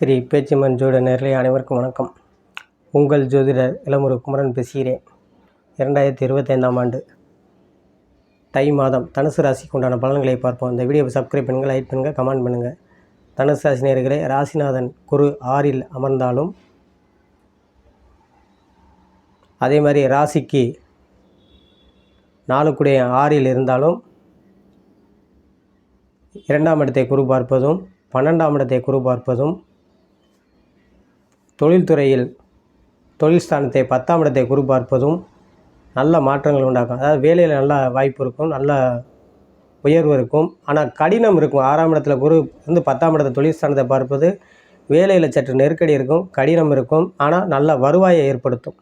ஸ்ரீ பேச்சிமன் ஜோட நேரலை அனைவருக்கும் வணக்கம். உங்கள் ஜோதிடர் இளமுரு குமரன் பேசுகிறேன். இரண்டாயிரத்தி இருபத்தைந்தாம் ஆண்டு தை மாதம் தனுசு ராசிக்கு உண்டான பலன்களை பார்ப்போம். இந்த வீடியோவை சப்ஸ்கிரைப் பண்ணுங்கள் லைக் பண்ணுங்கள் கமெண்ட் பண்ணுங்கள் தனுசு ராசி நேர்களை ராசிநாதன் குரு ஆறில் அமர்ந்தாலும் அதே மாதிரி ராசிக்கு நாலுக்குடைய ஆறில் இருந்தாலும் இரண்டாம் இடத்தை குரு பார்ப்பதும் பன்னெண்டாம் இடத்தை குரு பார்ப்பதும் தொழில்துறையில் தொழில் ஸ்தானத்தை பத்தாம் இடத்தை குரு பார்ப்பதும் நல்ல மாற்றங்கள் உண்டாக்கும். அதாவது வேலையில் நல்ல வாய்ப்பு இருக்கும் நல்ல உயர்வு இருக்கும். ஆனால் கடினம் இருக்கும். ஆறாம் இடத்துல குரு வந்து பத்தாம் இடத்த தொழில் ஸ்தானத்தை பார்ப்பது வேலையில் சற்று நெருக்கடி இருக்கும் கடினம் இருக்கும். ஆனால் நல்ல வருவாயை ஏற்படுத்தும்.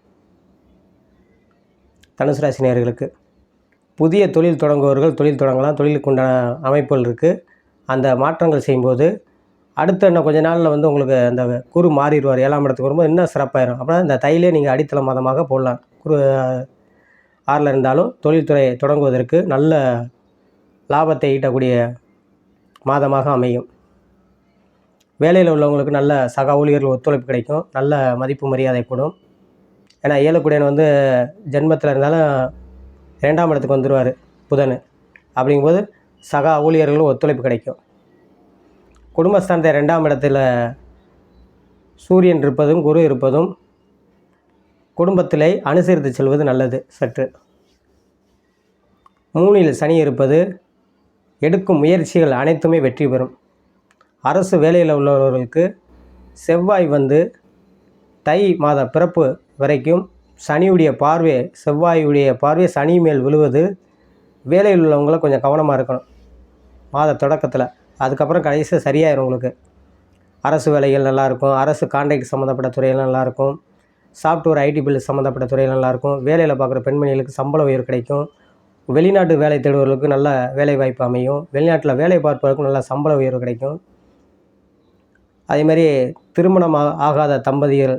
தனுசு ராசி புதிய தொழில் தொடங்குபவர்கள் தொழில் தொடங்கலாம். தொழிலுக்கு உண்டான அமைப்புகள் இருக்குது அந்த மாற்றங்கள் செய்யும்போது அடுத்த இன்னும் கொஞ்ச நாளில் வந்து உங்களுக்கு அந்த குரு மாறிடுவார். ஏழாம் இடத்துக்கு வரும்போது இன்னும் சிறப்பாயிரும். அப்படின்னா இந்த தையிலே நீங்கள் அடித்தள மாதமாக போடலாம். குரு ஆறில் இருந்தாலும் தொழில்துறை தொடங்குவதற்கு நல்ல லாபத்தை ஈட்டக்கூடிய மாதமாக அமையும். வேலையில் உள்ளவங்களுக்கு நல்ல சக ஊழியர்கள் ஒத்துழைப்பு கிடைக்கும். நல்ல மதிப்பு மரியாதை கூடும். ஏன்னா ஏழுக்குடியன் வந்து ஜென்மத்தில் இருந்தாலும் இரண்டாம் இடத்துக்கு வந்துடுவார் புதன். அப்படிங்கும்போது சக ஊழியர்களும் ஒத்துழைப்பு கிடைக்கும். குடும்பஸ்தானத்தை ரெண்டாம் இடத்துல சூரியன் இருப்பதும் குரு இருப்பதும் குடும்பத்திலே அனுசரித்து செல்வது நல்லது சற்று. மூணில் சனி இருப்பது எடுக்கும் முயற்சிகள் அனைத்துமே வெற்றி பெறும். அரசு வேலையில் உள்ளவர்களுக்கு செவ்வாய் வந்து தை மாத பிறப்பு வரைக்கும் சனியுடைய பார்வை செவ்வாயுடைய பார்வை சனி மேல் விழுவது வேலையில் உள்ளவங்களை கொஞ்சம் கவனமாக இருக்கணும். மாத தொடக்கத்தில். அதுக்கப்புறம் கடைசியாக சரியாயிரும் உங்களுக்கு. அரசு வேலைகள் நல்லாயிருக்கும். அரசு கான்ட்ராக்ட் சம்மந்தப்பட்ட துறைகள் நல்லாயிருக்கும். சாஃப்ட்வேர் ஐடி பில் சம்மந்தப்பட்ட துறைகள் நல்லாயிருக்கும். வேலையில் பார்க்குற பெண்மணிகளுக்கு சம்பள உயர் கிடைக்கும். வெளிநாட்டு வேலை தேடுவர்களுக்கு நல்ல வேலை வாய்ப்பு அமையும். வெளிநாட்டில் வேலை பார்ப்பவர்களுக்கும் நல்ல சம்பள உயர்வு கிடைக்கும். அதேமாதிரி திருமணம் ஆகாத தம்பதிகள்.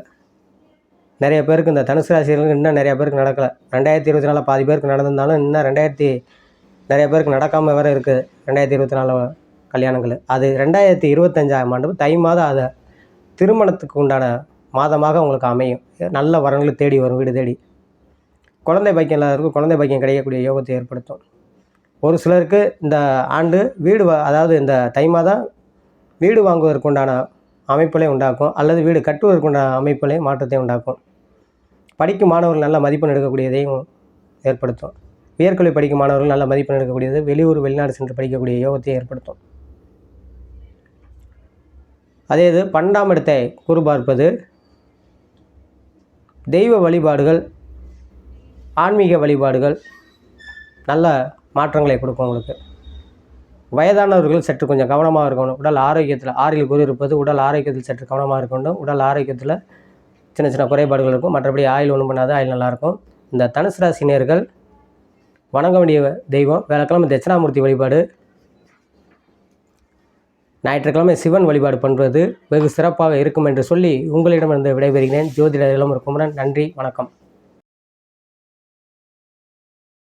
நிறைய பேருக்கு இந்த தனுசு ராசிகளுக்கு இன்னும் நிறைய பேருக்கு நடக்கலை. ரெண்டாயிரத்தி இருபத்தி நாலில் பாதி பேருக்கு நடந்திருந்தாலும் இன்னும் ரெண்டாயிரத்தி நிறைய பேருக்கு நடக்காமல் வேறு இருக்குது ரெண்டாயிரத்தி இருபத்தி நாலு கல்யாணங்கள். அது ரெண்டாயிரத்தி இருபத்தஞ்சாம் ஆண்டு தை மாதம் அதை திருமணத்துக்கு உண்டான மாதமாக உங்களுக்கு அமையும். நல்ல வரங்களை தேடி வரும் வீடு தேடி. குழந்தை பாக்கியம் இல்லாதவருக்கு குழந்தை பாக்கியம் கிடைக்கக்கூடிய யோகத்தை ஏற்படுத்தும். ஒரு சிலருக்கு இந்த ஆண்டு வீடு அதாவது இந்த தை மாதம் வீடு வாங்குவதற்கு உண்டான அமைப்புகளை உண்டாக்கும் அல்லது வீடு கட்டுவதற்கு உண்டான அமைப்புகளை மாற்றத்தை உண்டாக்கும். படிக்கும் மாணவர்கள் நல்ல மதிப்பெண் எடுக்கக்கூடியதையும் ஏற்படுத்தும். உயர்கல்வி படிக்கும் மாணவர்கள் நல்ல மதிப்பெண் எடுக்கக்கூடியது வெளியூர் வெளிநாடு சென்று படிக்கக்கூடிய யோகத்தை ஏற்படுத்தும். அதே இது பன்னெண்டாம் இடத்தை குரு பார்ப்பது தெய்வ வழிபாடுகள் ஆன்மீக வழிபாடுகள் நல்ல மாற்றங்களை கொடுக்கும் உங்களுக்கு. வயதானவர்கள் சற்று கொஞ்சம் கவனமாக இருக்கணும். உடல் ஆரோக்கியத்தில் ஆறில் குரு இருப்பது உடல் ஆரோக்கியத்தில் சற்று கவனமாக இருக்கணும் உடல் ஆரோக்கியத்தில் சின்ன சின்ன குறைபாடுகள் இருக்கும். மற்றபடி ஆயில் ஒன்றும் பண்ணாத ஆயில் நல்லாயிருக்கும் இந்த தனுசு ராசினியர்கள் வணங்க வேண்டிய தெய்வம் வேலைக்கிழமை தட்சிணாமூர்த்தி வழிபாடு ஞாயிற்றுக்கிழமை சிவன் வழிபாடு பண்ணுறது வெகு சிறப்பாக இருக்கும் என்று சொல்லி உங்களிடமிருந்து விடைபெறுகிறேன். ஜோதிடர் இளமர் குமரன் நன்றி வணக்கம்.